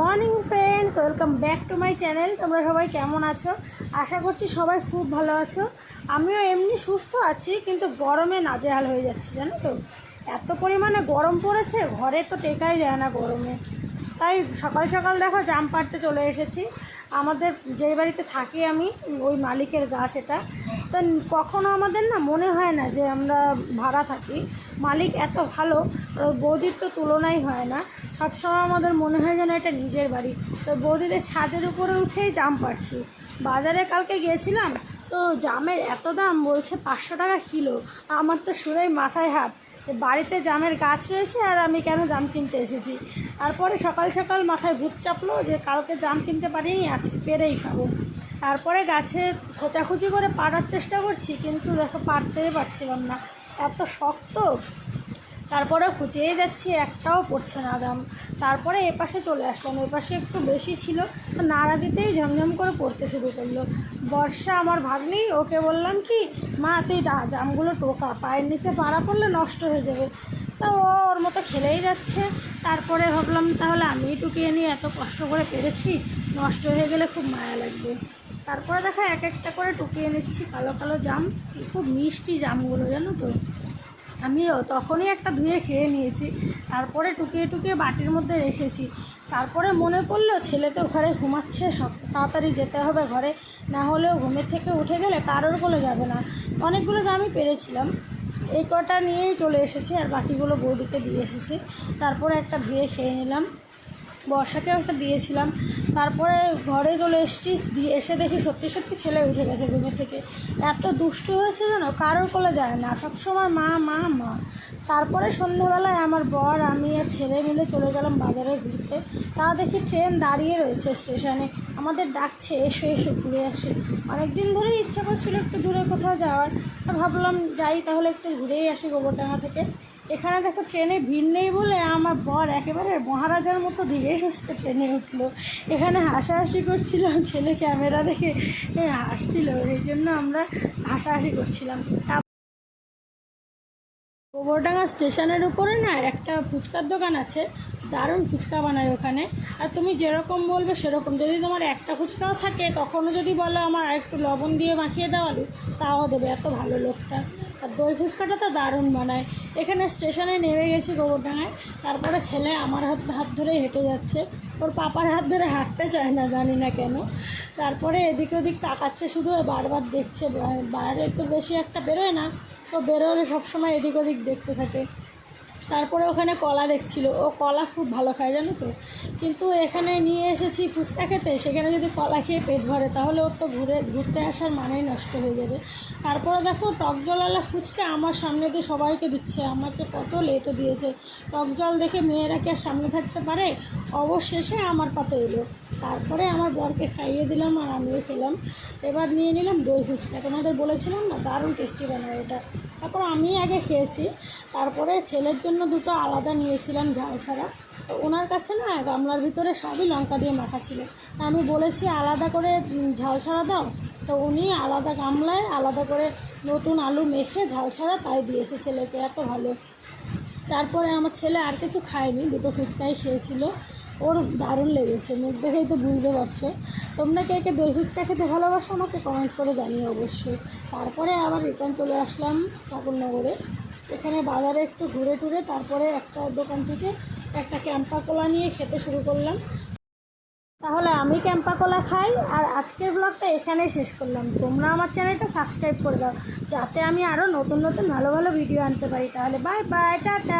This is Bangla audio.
Morning friends, welcome back to my channel. তোমরা সবাই কেমন আছো? আশা করছি সবাই খুব ভালো আছো। আমিও এমনি সুস্থ আছি, কিন্তু গরমে নাজেহাল হয়ে যাচ্ছে, জানো তো? এত পরিমাণে গরম পড়েছে, ঘরে তো টেকাই যায় না গরমে। তাই সকাল সকাল দেখো জাম পাড়তে চলে এসেছি। আমাদের যেই বাড়িতে থাকি আমি, ওই মালিকের গাছ এটা। তো কখনো আমাদের না মনে হয় না যে আমরা ভাড়া থাকি। মালিক এত ভালো বৌদির তো তুলনাই হয় না। সবসময় আমাদের মনে হয় যেন এটা নিজের বাড়ি। তো বৌদিদের ছাদের উপরে উঠেই জাম পাড়ছি। বাজারে কালকে গিয়েছিলাম, তো জামের এত দাম বলছে পাঁচশো টাকা কিলো। আমার তো শুনেই মাথায় হাত। বাড়িতে জামের গাছ রয়েছে আর আমি কেন জাম কিনতে এসেছি? তারপরে সকাল সকাল মাথায় ভূত চাপলো যে কালকে জাম কিনতে পারিনি, আজকে পেরেই খাব। তারপরে গাছে খোঁচাখুচি করে পাড়ার চেষ্টা করছি, কিন্তু দেখো পারতেই পারছিলাম না। এত শক্ত তারপরে খুঁজেই যাচ্ছি একটাও পড়ছে না দাম। তারপরে এপাশে চলে আসলাম। এপাশে একটু বেশি ছিল। নাড়া দিতেই ঝমঝম করে পড়তে শুরু করল। বর্ষা আমার ভাগ্নি, ওকে বললাম কি, মা, তুই জামগুলো টোকা। পায়ের নিচে পাড়া পড়লে নষ্ট হয়ে যাবে। তা ও ওর মতো খেলেই যাচ্ছে। তারপরে ভাবলাম, তাহলে আমি টুকিয়ে নিয়ে এত কষ্ট করে পেরেছি? নষ্ট হয়ে গেলে খুব মায়া লাগবে। তারপরে দেখা এক একটা করে টুকিয়ে নিচ্ছি। কালো কালো জাম, খুব মিষ্টি জামগুলো, জানো তো। আমিও তখনই একটা ধুয়ে খেয়ে নিয়েছি। তারপরে টুকিয়ে টুকিয়ে বাটির মধ্যে রেখেছি। তারপরে মনে পড়ল, ছেলে তো ঘরে ঘুমাচ্ছে সব, তাড়াতাড়ি যেতে হবে ঘরে। না হলেও ঘুমের থেকে উঠে গেলে কারোর কোলে যাবে না। অনেকগুলো আমি পেরেছিলাম, এই কটা নিয়েই চলে এসেছি আর বাকিগুলো বৌদিকে দিয়ে এসেছি। তারপরে একটা ধুয়ে খেয়ে নিলাম। বর্ষাকেও একটা দিয়েছিলাম। তারপরে ঘরে চলে এসেছি, দিয়ে এসে দেখি সত্যি সত্যি ছেলে উঠে গেছে ঘুমের থেকে। এত দুষ্টু হয়েছে যেন কারোর কোলে যায় না। সবসময় মা মা মা। তারপরে সন্ধ্যাবেলায় আমার বর, আমি আর ছেলে মিলে চলে গেলাম বাজারে ঘুরতে। তা দেখি ট্রেন দাঁড়িয়ে রয়েছে স্টেশনে। আমাদের ডাকছে, এসো এসো, ঘুরে আসি। অনেক দিন ধরেই ইচ্ছা করছিল একটু দূরে কোথাও যাওয়ার। ভাবলাম যাই তাহলে একটু ঘুরেই আসি গোবরডাঙ্গা থেকে। এখানে দেখো ট্রেনে ভিড় নেই বলে আমার বর একেবারে মহারাজার মতো ধীরে সুস্থে ট্রেনে উঠল। এখানে হাসাহাসি করছিলাম ছেলে ক্যামেরা দেখে এ, হাসছিল। এই জন্য আমরা হাসাহাসি করছিলাম। গোবরডাঙ্গা স্টেশনের উপরে না একটা ফুচকার দোকান আছে। দারুণ ফুচকা বানায় ওখানে। আর তুমি যেরকম বলবে সেরকম। যদি তোমার একটা ফুচকাও থাকে তখনও যদি বলো আমার একটু লবণ দিয়ে মাখিয়ে দাও আলু, তাও দেবে এত ভালো লোকটা। আর দই ফুচকাটা তো দারুণ বানায়। এখানে স্টেশনে নেমে গেছি গোবরডাঙ্গায় তারপরে ছেলে আমার হাত হাত ধরেই হেঁটে যাচ্ছে। ওর পাপার হাত ধরে হাঁটতে চায় না, জানি না কেন। তারপরে এদিক ওদিক তাকাচ্ছে, শুধু বারবার দেখছে। বাইরে তো বেশি একটা বেরোয় না, তো বেরোলে সবসময় এদিক ওদিক দেখতে থাকে। তারপরে ওখানে কলা দেখছিল। ও কলা খুব ভালো খায়, জানো তো? কিন্তু এখানে নিয়ে এসেছি ফুচকা খেতে, সেখানে যদি কলা খেয়ে পেট ভরে, তাহলে ওর তো ঘুরে, ঘুরতে আসার মানেই নষ্ট হয়ে যাবে। তারপরে দেখো, টক জলওয়ালা ফুচকা আমার সামনে দিয়ে সবাইকে দিচ্ছে, আমাকে কত লেটও দিয়েছে। টক জল দেখে মেয়েরা কি আর সামনে থাকতে পারে? অবশেষে আমার পাতে এলো। তারপরে আমার বরকে খাইয়ে দিলাম আর আমিও খেলাম। এবার নিয়ে নিলাম দই ফুচকা। তোমাদের বলেছিলাম না, দারুণ টেস্টি বানায় এটা। তারপর আমি আগে খেয়েছি। তারপরে ছেলের জন্য দুটো আলাদা নিয়েছিলাম ঝাল ছাড়া। তো ওনার কাছে না গামলার ভিতরে সবই লঙ্কা দিয়ে মাখা ছিল। আমি বলেছি, আলাদা করে ঝাল ছাড়া দাও। তো উনি আলাদা গামলায় আলাদা করে নতুন আলু মেখে ঝাল ছাড়া তাই দিয়েছে ছেলেকে, এত ভালো। তারপরে আমার ছেলে আর কিছু খায়নি, দুটো ফুচকাই খেয়েছিল। ওর দারুণ লেগেছে, মুখ দেখেই তো বুঝতে পারছ। তোমরা কে কে দই ফুচকা খেতে ভালোবাসো আমাকে কমেন্ট করে জানিও অবশ্যই। তারপরে আবার রিটার্ন চলে আসলাম ঠাকুরনগরে। এখানে বাজারে একটু ঘুরে টুরে, তারপরে একটা দোকান থেকে একটা ক্যাম্পা কলা নিয়ে খেতে শুরু করলাম। তাহলে আমি ক্যাম্পা কলা খাই, আর আজকের ব্লগটা এখানেই শেষ করলাম। তোমরা আমার চ্যানেলটা সাবস্ক্রাইব করে দাও, যাতে আমি আরও নতুন নতুন ভালো ভালো ভিডিও আনতে পারি। তাহলে বাই বাই টাটা!